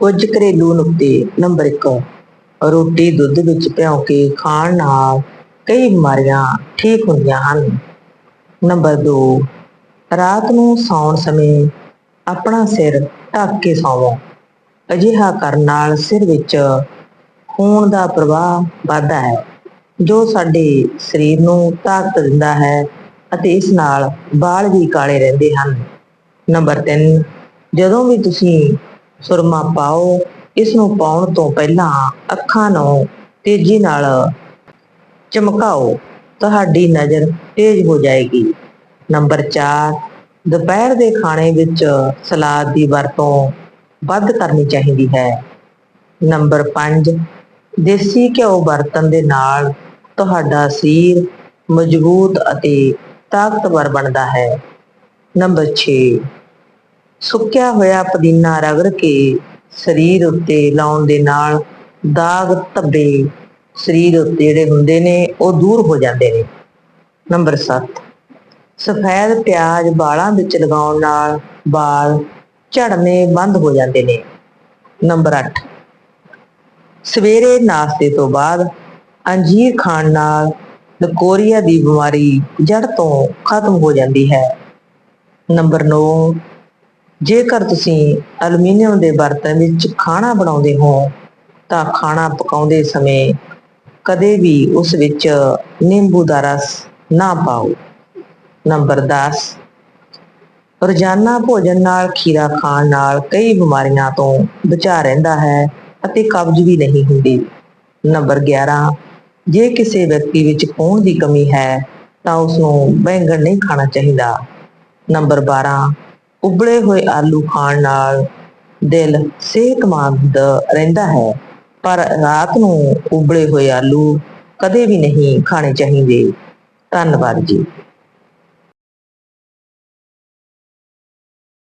ਕੁਝ ਘਰੇਲੂ ਨੁਕਤੇ, ਨੰਬਰ 1 ਰੋਟੀ, ਦੁੱਧ ਵਿੱਚ ਭਿਉਂ ਕੇ ਖਾਣ ਨਾਲ ਕਈ ਬਿਮਾਰੀਆਂ ਠੀਕ ਹੁੰਦੀਆਂ ਹਨ। ਨੰਬਰ 2 ਰਾਤ ਨੂੰ ਸੌਣ ਸਮੇਂ ਆਪਣਾ ਸਿਰ ਢੱਕ ਕੇ ਸੌਵੋ। ਅਜਿਹਾ ਕਰਨ ਨਾਲ ਸਿਰ ਵਿੱਚ ਖੂਨ ਦਾ ਪ੍ਰਵਾਹ ਵੱਧਦਾ ਹੈ, ਜੋ ਸਾਡੇ ਸਰੀਰ ਨੂੰ ਤਾਕਤ ਦਿੰਦਾ ਹੈ ਅਤੇ ਇਸ ਨਾਲ ਵਾਲ ਵੀ ਕਾਲੇ ਰਹਿੰਦੇ ਹਨ। ਨੰਬਰ 3 ਜਦੋਂ ਵੀ ਤੁਸੀਂ ਸੁਰਮਾ ਪਾਓ ਇਸ ਨੂੰ ਪਾਉਣ ਤੋਂ ਪਹਿਲਾਂ ਅੱਖਾਂ ਨੂੰ ਤੇਜ਼ੀ ਨਾਲ ਚਮਕਾਓ। ਤੁਹਾਡੀ ਨਜ਼ਰ ਤੇਜ਼ ਹੋ ਜਾਏਗੀ। ਨੰਬਰ 4 ਦੁਪਹਿਰ ਦੇ ਖਾਣੇ ਵਿੱਚ ਸਲਾਦ ਦੀ ਵਰਤੋਂ ਵੱਧ ਕਰਨੀ ਚਾਹੀਦੀ ਹੈ। ਨੰਬਰ 5 ਦੇਸੀ ਘਿਓ ਵਰਤਣ ਦੇ ਨਾਲ ਤੁਹਾਡਾ ਸਰੀਰ ਮਜ਼ਬੂਤ ਅਤੇ ਤਾਕਤਵਰ ਬਣਦਾ ਹੈ। ਨੰਬਰ 6 ਸੁੱਕਿਆ ਹੋਇਆ ਪੁਦੀਨਾ ਰਗੜ ਕੇ ਸਰੀਰ ਉੱਤੇ ਲਾਉਣ ਦੇ ਨਾਲ ਦਾਗ ਧੱਬੇ ਸਰੀਰ ਉੱਤੇ ਜਿਹੜੇ ਹੁੰਦੇ ਨੇ, ਉਹ ਦੂਰ ਹੋ ਜਾਂਦੇ ਨੇ। ਨੰਬਰ 7 ਸਫੈਦ ਪਿਆਜ਼ ਵਾਲਾਂ ਵਿੱਚ ਲਗਾਉਣ ਨਾਲ ਵਾਲ ਝੜਨੇ ਬੰਦ ਹੋ ਜਾਂਦੇ ਨੇ। ਨੰਬਰ 8 ਸਵੇਰੇ ਨਾਸ਼ਤੇ ਤੋਂ ਬਾਅਦ ਅੰਜੀਰ ਖਾਣ ਨਾਲ ਲਕੋਰੀਆ ਦੀ ਬਿਮਾਰੀ ਜੜ ਤੋਂ ਖਤਮ ਹੋ ਜਾਂਦੀ ਹੈ। ਨੰਬਰ 9 ਜੇਕਰ ਤੁਸੀਂ ਐਲੂਮੀਨੀਅਮ ਦੇ ਬਰਤਨ ਵਿੱਚ ਖਾਣਾ ਬਣਾਉਂਦੇ ਹੋ, ਤਾਂ ਖਾਣਾ ਪਕਾਉਂਦੇ ਸਮੇਂ ਕਦੇ ਵੀ ਉਸ ਵਿੱਚ ਨਿੰਬੂ ਦਾ ਰਸ ਨਾ ਪਾਓ। ਨੰਬਰ 10 ਰੋਜ਼ਾਨਾ ਭੋਜਨ ਨਾਲ ਖੀਰਾ ਖਾਣ ਨਾਲ ਕਈ ਬਿਮਾਰੀਆਂ ਤੋਂ ਬਚਾ ਰਹਿੰਦਾ ਹੈ ਅਤੇ ਕਬਜ਼ ਵੀ ਨਹੀਂ ਹੁੰਦੀ। ਨੰਬਰ 11 ਜੇ ਕਿਸੇ ਵਿਅਕਤੀ ਵਿੱਚ ਖੂਨ ਦੀ ਕਮੀ ਹੈ, ਤਾਂ ਉਸ ਨੂੰ ਬੈਂਗਣ ਨਹੀਂ ਖਾਣਾ ਚਾਹੀਦਾ। ਨੰਬਰ 12 ਉਬਲੇ ਹੋਏ ਆਲੂ ਖਾਣ ਨਾਲ ਦਿਲ ਸਿਹਤਮੰਦ ਰਹਿੰਦਾ ਹੈ। ਪਰ ਰਾਤ ਨੂੰ ਉਬਲੇ ਹੋਏ ਆਲੂ ਕਦੇ ਵੀ ਨਹੀਂ ਖਾਣੇ ਚਾਹੀਦੇ। ਧੰਨਵਾਦ ਜੀ।